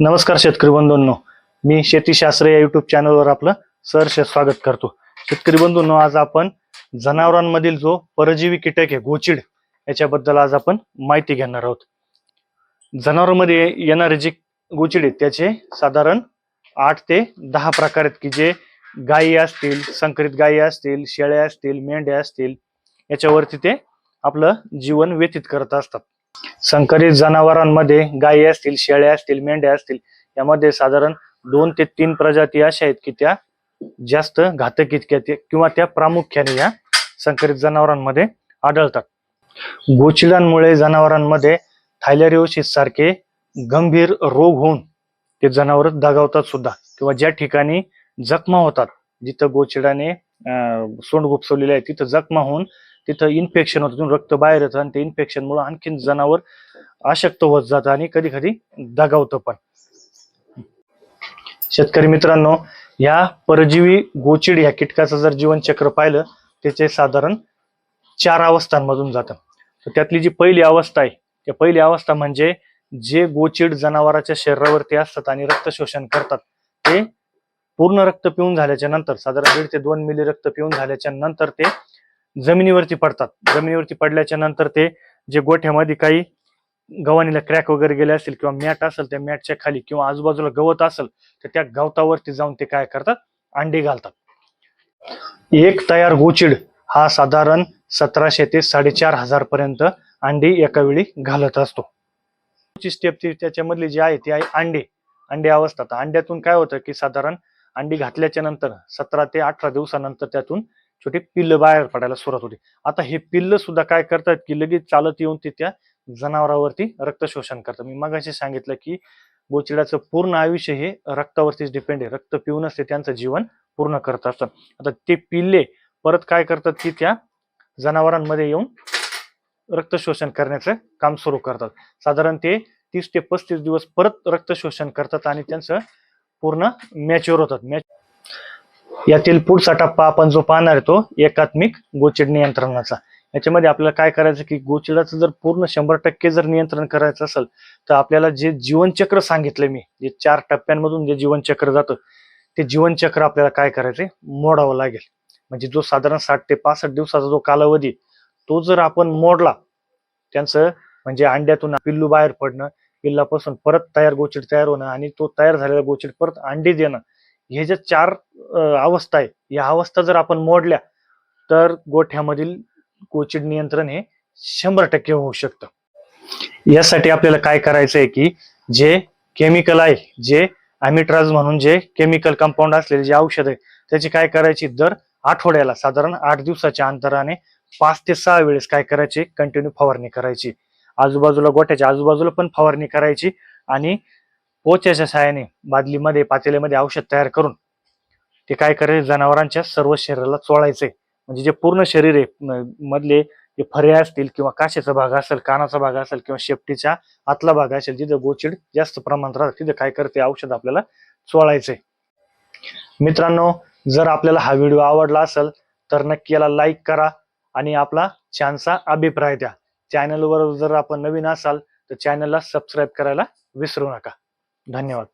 नमस्कार शेतकरी बंधूंनो. मी शेतीशास्त्र या युट्यूब चॅनलवर आपलं सहर्ष स्वागत करतो. शेतकरी बंधूंनो आज आपण जनावरांमधील जो परजीवी कीटक आहे गोचिड याच्याबद्दल आज आपण माहिती घेणार आहोत. जनावरांमध्ये येणारे जे गोचिड आहेत त्याचे साधारण आठ ते दहा प्रकार आहेत की जे गायी असतील संकरित गायी असतील शेळ्या असतील मेंढ्या असतील याच्यावरती ते आपलं जीवन व्यतीत करत असतात. संकरित जनावरांमध्ये गायी असतील शेळ्या असतील मेंढ्या असतील यामध्ये साधारण दोन ते तीन प्रजाती अशा आहेत की त्या जास्त घातक इतक्या किंवा त्या प्रामुख्याने या संकरित जनावरांमध्ये आढळतात. गोचिडांमुळे जनावरांमध्ये थायलरिओसिस सारखे गंभीर रोग होऊन ते जनावर दगावतात सुद्धा किंवा ज्या ठिकाणी जखमा होतात जिथं गोचिडाने सोंड गुपसवलेले आहे तिथं जखमा होऊन तिथं इन्फेक्शन होतं. तिथून रक्त बाहेर येतं आणि ते इन्फेक्शनमुळे आणखीन जनावर अशक्त होत जातं आणि कधी कधी दगावतं पण. शेतकरी मित्रांनो या परजीवी गोचिड या कीटकाचं जर जीवनचक्र पाहिलं त्याचे साधारण चार अवस्थांमधून जातं. तर त्यातली जी पहिली अवस्था आहे त्या पहिली अवस्था म्हणजे जे गोचिड जनावराच्या शरीरावरती असतात आणि रक्त शोषण करतात ते पूर्ण रक्त पिऊन झाल्याच्यानंतर साधारण दीड ते दोन मिली रक्त पिऊन झाल्याच्यानंतर ते जमिनीवरती पडतात. जमिनीवरती पडल्याच्या नंतर ते जे गोठ्यामध्ये काही गव्हाणीला क्रॅक वगैरे गेले असेल किंवा मॅट असेल त्या मॅटच्या खाली किंवा आजूबाजूला गवत असेल तर त्या गवतावरती जाऊन ते काय करतात? अंडे घालतात. एक तयार गोचिड हा साधारण सतराशे ते साडेचार हजार पर्यंत अंडी एका वेळी घालत असतो. स्टेप ती त्याच्यामधली जी आहे ती आहे अंडे. अंडे अवस्था. अंड्यातून काय होतं की साधारण अंडी घातल्याच्या नंतर सतरा ते अठरा दिवसानंतर त्यातून छोटी पिल्ल बाहेर पडायला सुरुवात होते. आता हे पिल्ल सुद्धा काय करतात की लगेच चालत येऊन ते त्या जनावरावरती रक्त शोषण करतात. मी मगाशी सांगितलं की गोचिडाचं पूर्ण आयुष्य हे रक्तावरतीच डिपेंड आहे. रक्त पिऊनच ते त्यांचं जीवन पूर्ण करत असतात. आता ते पिल्ले परत काय करतात की त्या जनावरांमध्ये येऊन रक्त शोषण करण्याचं काम सुरू करतात. साधारण ते तीस ते पस्तीस दिवस परत रक्त शोषण करतात आणि त्यांचं पूर्ण मॅच्युअर होतात. मॅच यातील पुढचा टप्पा आपण जो पाहणार आहे तो एकात्मिक गोचिड नियंत्रणाचा. याच्यामध्ये आपल्याला काय करायचं की गोचिडाचं जर पूर्ण शंभर टक्के जर नियंत्रण करायचं असेल तर आपल्याला जे जीवनचक्र सांगितलं मी जे चार टप्प्यांमधून जे जीवनचक्र जातं ते जीवनचक्र आपल्याला काय करायचंय? मोडावं लागेल. म्हणजे जो साधारण साठ ते पासष्ट दिवसाचा जो कालावधी तो जर आपण मोडला त्यांचं म्हणजे अंड्यातून पिल्लू बाहेर पडणं पिल्लापासून परत तयार गोचिड तयार होणं आणि तो तयार झालेला गोचिड परत अंडी देणं हे जे चार अवस्था आहे या अवस्था जर आपण मोडल्या तर गोठ्यामधील गोचिड नियंत्रण हे शंभर टक्के होऊ शकतं. यासाठी आपल्याला काय करायचं आहे की जे केमिकल आहे जे अमिट्राज म्हणून जे केमिकल कंपाऊंड असलेले जे औषध आहे त्याची काय करायची? दर आठवड्याला साधारण आठ दिवसाच्या अंतराने पाच ते सहा वेळेस काय करायची? कंटिन्यू फवारणी करायची. आजूबाजूला गोठ्याच्या आजूबाजूला पण फवारणी करायची आणि पोच्याच्या सहाय्याने बादलीमध्ये पातेल्यामध्ये औषध तयार करून ते काय करेल जनावरांच्या सर्व शरीराला चोळायचंय. म्हणजे जे पूर्ण शरीर आहे मधले जे फरे असतील किंवा काशेचा भाग असेल कानाचा भाग असेल किंवा शेपटीचा आतला भाग असेल तिथे गोचिड जास्त प्रमाणात राहतात तिथे काय करते? औषध आपल्याला चोळायचंय. मित्रांनो जर आपल्याला हा व्हिडिओ आवडला असेल तर नक्की याला लाईक करा आणि आपला छानसा अभिप्राय द्या. चॅनलवर जर आपण नवीन असाल तर चॅनलला सबस्क्राईब करायला विसरू नका. धन्यवाद.